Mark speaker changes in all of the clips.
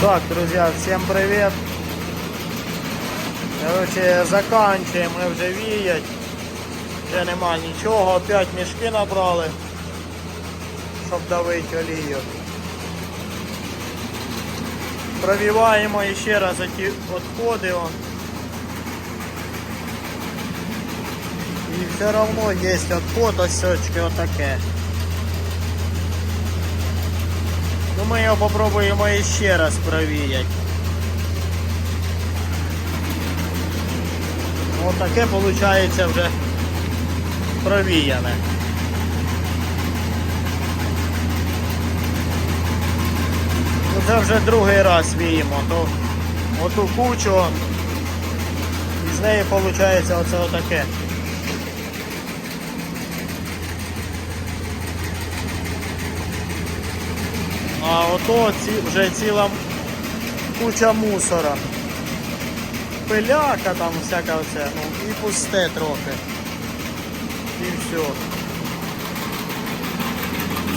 Speaker 1: Так, друзья, всем привет. Короче, заканчуємо ми вже віять. Вже нема нічого, опять мішки набрали, щоб давити олію. Провіваємо ще раз ті відходи. І все равно є відход, очки отаке. Ну ми його попробуємо ще раз провіяти. Ось таке виходить вже провіяне. Ну це вже другий раз віємо, то оту кучу і з неї виходить оце отаке. А ото ці, вже ціла куча мусора. Пиляка там всяка оце, ну і пусте трохи. І все.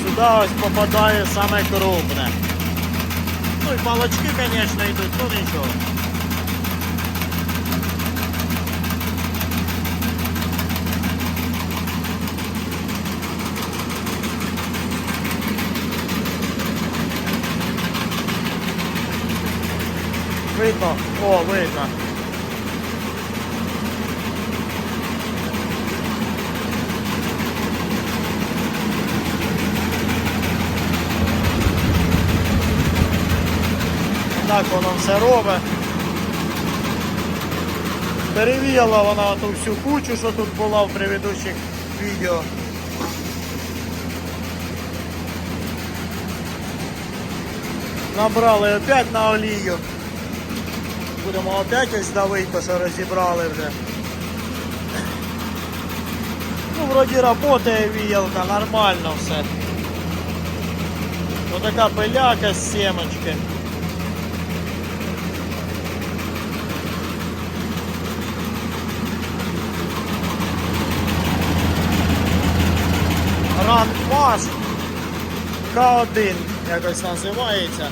Speaker 1: Сюди ось попадає саме крупне. Ну і палочки, звісно, йдуть, ну нічого. Видно? О, видно. Так воно все робить. Перевіяла вона ту всю кучу, що тут була в предыдущих відео. Набрали опять на олію. Будемо опять ось давити, то що розібрали вже. Ну, вроді працює віялка, нормально все. Ось така пиляка з сімочки. Рандмас К1 якось називається.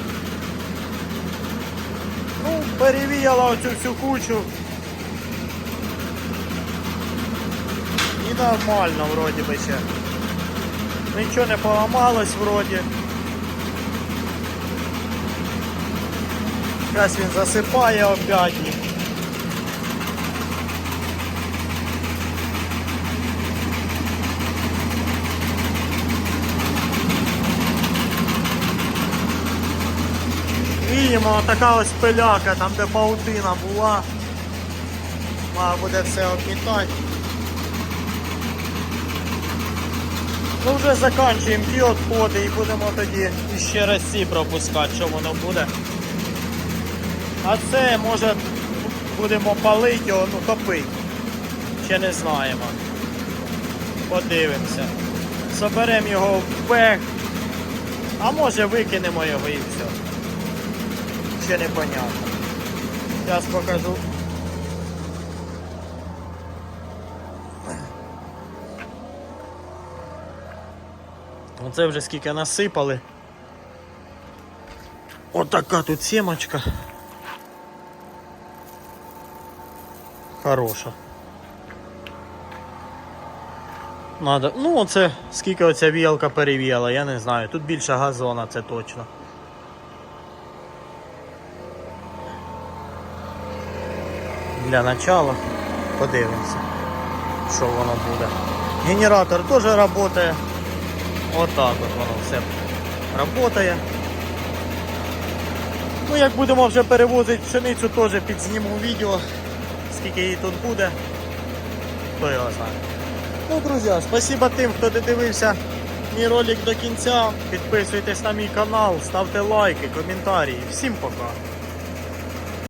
Speaker 1: Ну, перевіяла оцю всю кучу. І нормально вроді би ще. Нічого не поламалось вроді. Зараз він засипає опять їх. Така ось пиляка, там де паутина була. Має буде все обмітати. Ну вже закінчуємо ті відходи і будемо тоді ще раз ці пропускати, що воно буде. А це може будемо палити його, ну топити. Ще не знаємо. Подивимося. Соберемо його в бег, а може викинемо його і все. Ще не понятно. Зараз покажу. Оце вже скільки насипали. Отака тут сімочка. Хороша. Надо. Ну оце скільки оця віялка перевіяла, я не знаю. Тут більше газона, це точно. Для начала подивимося, що воно буде. Генератор теж працює. Отак от воно все працює. Ну, як будемо вже перевозити пшеницю, теж підзніму відео, скільки її тут буде. Хто його знає. Ну, друзі, спасибо тим, хто додивився мій ролик до кінця. Підписуйтесь на мій канал, ставте лайки, коментарі. Всім пока.